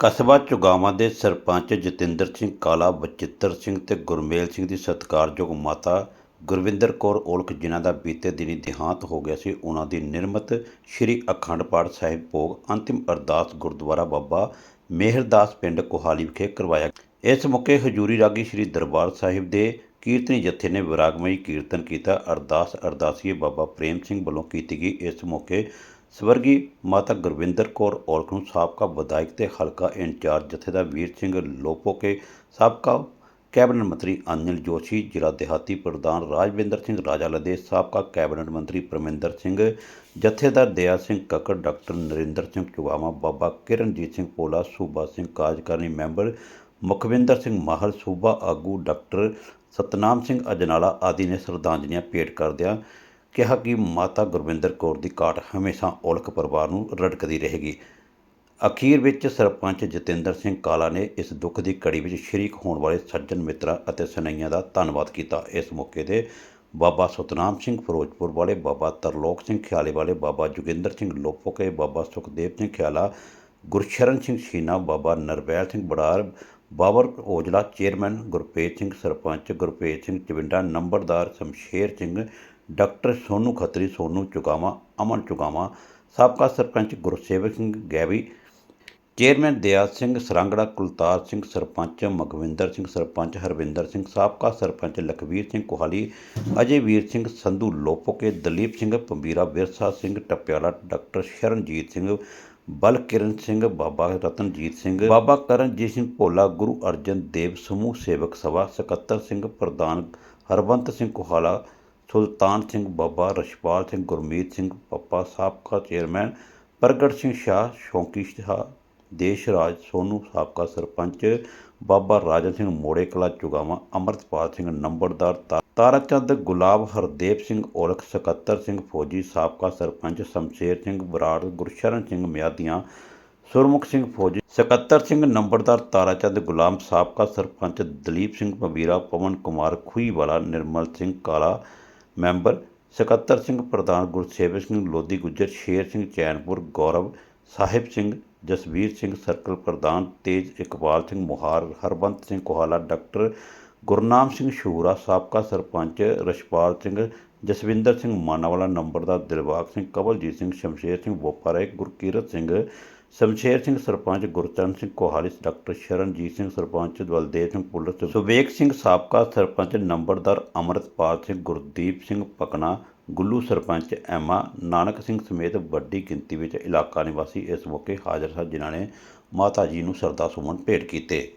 ਕਸਬਾ ਚੁਗਾਵਾਂ ਦੇ ਸਰਪੰਚ ਜਤਿੰਦਰ ਸਿੰਘ ਕਾਲਾ ਬਚਿੱਤਰ ਸਿੰਘ ਤੇ ਗੁਰਮੇਲ ਸਿੰਘ ਦੀ ਸਤਿਕਾਰਯੋਗ ਮਾਤਾ ਗੁਰਵਿੰਦਰ ਕੌਰ ਔਲਖ ਜਿਨ੍ਹਾਂ ਦਾ ਬੀਤੇ ਦਿਨੀ ਦੇਹਾਂਤ ਹੋ ਗਿਆ ਸੀ ਉਹਨਾਂ ਦੀ ਨਿਰਮਤ ਸ੍ਰੀ ਅਖੰਡ ਪਾਠ ਸਾਹਿਬ ਭੋਗ ਅੰਤਿਮ ਅਰਦਾਸ ਗੁਰਦੁਆਰਾ ਬਾਬਾ ਮਿਹਰਦਾਸ ਪਿੰਡ ਕੋਹਾਲੀ ਵਿਖੇ ਕਰਵਾਇਆ ਇਸ ਮੌਕੇ ਹਜੂਰੀ ਰਾਗੀ ਸ੍ਰੀ ਦਰਬਾਰ ਸਾਹਿਬ ਦੇ ਕੀਰਤਨੀ ਜਥੇ ਨੇ ਵਿਰਾਗਮਈ ਕੀਰਤਨ ਕੀਤਾ। ਅਰਦਾਸ ਅਰਦਾਸੀਏ ਬਾਬਾ ਪ੍ਰੇਮ ਸਿੰਘ ਵੱਲੋਂ ਕੀਤੀ ਗਈ। ਇਸ ਮੌਕੇ ਸਵਰਗੀ ਮਾਤਾ ਗੁਰਵਿੰਦਰ ਕੌਰ ਔਲਖ ਨੂੰ ਸਾਬਕਾ ਵਿਧਾਇਕ ਤੇ ਹਲਕਾ ਇੰਚਾਰਜ ਜਥੇਦਾਰ ਵੀਰ ਸਿੰਘ ਲੋਪੋਕੇ, ਸਾਬਕਾ ਕੈਬਨਿਟ ਮੰਤਰੀ ਅਨਿਲ ਜੋਸ਼ੀ, ਜ਼ਿਲ੍ਹਾ ਦਿਹਾਤੀ ਪ੍ਰਧਾਨ ਰਾਜਵਿੰਦਰ ਸਿੰਘ ਰਾਜਾ ਲਦੇ ਸਾਬਕਾ ਕੈਬਨਿਟ ਮੰਤਰੀ ਪਰਮਿੰਦਰ ਸਿੰਘ, ਜਥੇਦਾਰ ਦਇਆ ਸਿੰਘ ਕੱਕੜ, ਡਾਕਟਰ ਨਰਿੰਦਰ ਸਿੰਘ ਚੁਗਾਵਾ ਬਾਬਾ ਕਿਰਨਜੀਤ ਸਿੰਘ ਪੋਲਾ ਸੂਬਾ ਸਿੰਘ ਕਾਰਜਕਾਰਨੀ ਮੈਂਬਰ ਮੁਖਵਿੰਦਰ ਸਿੰਘ ਮਾਹਲ, ਸੂਬਾ ਆਗੂ ਡਾਕਟਰ ਸਤਨਾਮ ਸਿੰਘ ਅਜਨਾਲਾ ਆਦਿ ਨੇ ਸ਼ਰਧਾਂਜਲੀਆਂ ਭੇਟ ਕਰਦਿਆਂ ਕਿਹਾ ਕਿ ਮਾਤਾ ਗੁਰਵਿੰਦਰ ਕੌਰ ਦੀ ਕਾਟ ਹਮੇਸ਼ਾ ਔਲਖ ਪਰਿਵਾਰ ਨੂੰ ਰੜਕਦੀ ਰਹੇਗੀ। ਅਖੀਰ ਵਿੱਚ ਸਰਪੰਚ ਜਤਿੰਦਰ ਸਿੰਘ ਕਾਲਾ ਨੇ ਇਸ ਦੁੱਖ ਦੀ ਘੜੀ ਵਿੱਚ ਸ਼ਰੀਕ ਹੋਣ ਵਾਲੇ ਸੱਜਣ ਮਿੱਤਰਾਂ ਅਤੇ ਸਨਈਆਂ ਦਾ ਧੰਨਵਾਦ ਕੀਤਾ। ਇਸ ਮੌਕੇ ਤੇ ਬਾਬਾ ਸਤਨਾਮ ਸਿੰਘ ਫਿਰੋਜ਼ਪੁਰ ਵਾਲੇ ਬਾਬਾ ਤਰਲੋਕ ਸਿੰਘ ਖਿਆਲੇ ਵਾਲੇ ਬਾਬਾ ਜੋਗਿੰਦਰ ਸਿੰਘ ਲੋਪੋਕੇ, ਬਾਬਾ ਸੁਖਦੇਵ ਸਿੰਘ ਖਿਆਲਾ, ਗੁਰਸ਼ਰਨ ਸਿੰਘ ਸ਼ੀਨਾ ਬਾਬਾ ਨਰਵੈਲ ਸਿੰਘ ਬੜਾਰ, ਬਾਬਰ ਔਜਲਾ ਚੇਅਰਮੈਨ ਗੁਰਪ੍ਰੀਤ ਸਿੰਘ ਸਰਪੰਚ, ਗੁਰਪ੍ਰੀਤ ਸਿੰਘ ਚਵਿੰਡਾ, ਨੰਬਰਦਾਰ ਸ਼ਮਸ਼ੇਰ ਸਿੰਘ ਡਾਕਟਰ ਸੋਨੂ ਖੱਤਰੀ, ਸੋਨੂ ਚੁਗਾਵਾਂ, ਅਮਨ ਚੁਗਾਵਾਂ, ਸਾਬਕਾ ਸਰਪੰਚ ਗੁਰਸੇਵਕ ਸਿੰਘ ਗੈਵੀ ਚੇਅਰਮੈਨ ਦਿਆਲ ਸਿੰਘ ਸਰਾਂਗੜਾ, ਕੁਲਤਾਰ ਸਿੰਘ ਸਰਪੰਚ, ਮਗਵਿੰਦਰ ਸਿੰਘ ਸਰਪੰਚ, ਹਰਵਿੰਦਰ ਸਿੰਘ, ਸਾਬਕਾ ਸਰਪੰਚ ਲਖਵੀਰ ਸਿੰਘ ਕੋਹਾਲੀ, ਅਜੇ ਵੀਰ ਸਿੰਘ ਸੰਧੂ ਲੋਪੋਕੇ, ਦਲੀਪ ਸਿੰਘ ਪੰਬੀਰਾ, ਵਿਰਸਾ ਸਿੰਘ ਟੱਪਿਆਲਾ, ਡਾਕਟਰ ਸ਼ਰਨਜੀਤ ਸਿੰਘ, ਬਲਕਿਰਨ ਸਿੰਘ, ਬਾਬਾ ਰਤਨਜੀਤ ਸਿੰਘ, ਬਾਬਾ ਕਰਨਜੀਤ ਸਿੰਘ ਭੋਲਾ, ਗੁਰੂ ਅਰਜਨ ਦੇਵ ਸਮੂਹ ਸੇਵਕ ਸਭਾ, ਸਕੱਤਰ ਸਿੰਘ ਪ੍ਰਧਾਨ ਹਰਵੰਤ ਸਿੰਘ ਕੋਹਾਲਾ ਸੁਲਤਾਨ ਸਿੰਘ ਬਾਬਾ ਰਸ਼ਪਾਲ ਸਿੰਘ, ਗੁਰਮੀਤ ਸਿੰਘ ਪੱਪਾ ਸਾਬਕਾ ਚੇਅਰਮੈਨ, ਪ੍ਰਗਟ ਸਿੰਘ ਸ਼ਾਹ, ਸ਼ੌਂਕੀ ਸ਼ਾਹ, ਦੇਸ਼ ਰਾਜ, ਸੋਨੂ ਸਾਬਕਾ ਸਰਪੰਚ, ਬਾਬਾ ਰਾਜਨ ਸਿੰਘ ਮੋੜੇ ਕਲਾ ਚੁਗਾਵਾਂ, ਅਮਰਤਪਾਲ ਸਿੰਘ ਨੰਬਰਦਾਰ ਤਾ- ਤਾਰਾਚੰਦ ਗੁਲਾਬ ਹਰਦੇਵ ਸਿੰਘ ਔਲਖ, ਸਕੱਤਰ ਸਿੰਘ ਫੌਜੀ, ਸਾਬਕਾ ਸਰਪੰਚ, ਸ਼ਮਸ਼ੇਰ ਸਿੰਘ ਬਰਾੜ ਗੁਰਸ਼ਰਨ ਸਿੰਘ ਮਿਆਦੀਆਂ, ਸੁਰਮੁਖ ਸਿੰਘ ਫੌਜੀ, ਸਕੱਤਰ ਸਿੰਘ ਨੰਬਰਦਾਰ ਤਾਰਾਚੰਦ ਗੁਲਾਮ, ਸਾਬਕਾ ਸਰਪੰਚ ਦਲੀਪ ਸਿੰਘ ਪਬੀਰਾ ਪਵਨ ਕੁਮਾਰ ਖੂਹੀਵਾਲਾ ਨਿਰਮਲ ਸਿੰਘ ਕਾਲਾ ਮੈਂਬਰ ਸਕੱਤਰ ਸਿੰਘ ਪ੍ਰਧਾਨ ਗੁਰਸੇਵਕ ਸਿੰਘ ਲੋਧੀ ਗੁੱਜਰ, ਸ਼ੇਰ ਸਿੰਘ ਚੈਨਪੁਰ, ਗੌਰਵ ਸਾਹਿਬ ਸਿੰਘ, ਜਸਵੀਰ ਸਿੰਘ ਸਰਕਲ ਪ੍ਰਧਾਨ, ਤੇਜ ਇਕਬਾਲ ਸਿੰਘ ਮੁਹਾਰ ਹਰਬੰਤ ਸਿੰਘ ਕੋਹਾਲਾ, ਡਾਕਟਰ ਗੁਰਨਾਮ ਸਿੰਘ ਸ਼ੂਰਾ ਸਾਬਕਾ ਸਰਪੰਚ ਰਸ਼ਪਾਲ ਸਿੰਘ ਜਸਵਿੰਦਰ ਸਿੰਘ ਮਾਨਾਵਾਲਾ ਨੰਬਰਦਾਰ ਦਿਲਬਾਗ ਸਿੰਘ, ਕਵਲਜੀਤ ਸਿੰਘ, ਸ਼ਮਸ਼ੇਰ ਸਿੰਘ ਬੋਪਾਰੇ ਗੁਰਕੀਰਤ ਸਿੰਘ, ਸ਼ਮਸ਼ੇਰ ਸਿੰਘ ਸਰਪੰਚ, ਗੁਰਚਰਨ ਸਿੰਘ ਕੋਹਾਲਿਸ ਡਾਕਟਰ ਸ਼ਰਨਜੀਤ ਸਿੰਘ ਸਰਪੰਚ, ਬਲਦੇਵ ਸਿੰਘ ਪੁਲਿਸ, ਸੁਵੇਕ ਸਿੰਘ ਸਾਬਕਾ ਸਰਪੰਚ, ਨੰਬਰਦਾਰ ਅਮਰਤਪਾਲ ਸਿੰਘ, ਗੁਰਦੀਪ ਸਿੰਘ ਪਕਨਾ ਗੁੱਲੂ ਸਰਪੰਚ, ਐਮਾ ਨਾਨਕ ਸਿੰਘ ਸਮੇਤ ਵੱਡੀ ਗਿਣਤੀ ਵਿੱਚ ਇਲਾਕਾ ਨਿਵਾਸੀ ਇਸ ਮੌਕੇ ਹਾਜ਼ਰ ਸਨ, ਜਿਨ੍ਹਾਂ ਨੇ ਮਾਤਾ ਜੀ ਨੂੰ ਸਰਦਾ ਸੁਮਨ ਭੇਟ ਕੀਤੇ।